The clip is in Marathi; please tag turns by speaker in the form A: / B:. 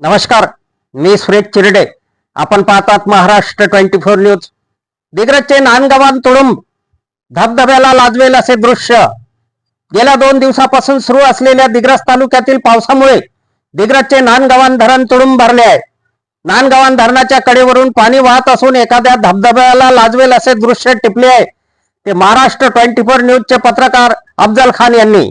A: नमस्कार मी सुरेश चिरडे. आपण पाहतात महाराष्ट्र ट्वेंटी फोर न्यूज. दिग्रजचे नानगवान तुडुंब धबधब्याला लाजवेल असे दृश्य. गेल्या दोन दिवसापासून सुरू असलेल्या दिग्रज तालुक्यातील पावसामुळे दिग्रजचे नानगवान धरण तुडुंब भरले आहे. नांदगावान धरणाच्या कडेवरून पाणी वाहत असून एखाद्या धबधब्याला लाजवेल असे दृश्य टिपले आहे. ते महाराष्ट्र ट्वेंटी फोर न्यूजचे पत्रकार अफजल खान यांनी.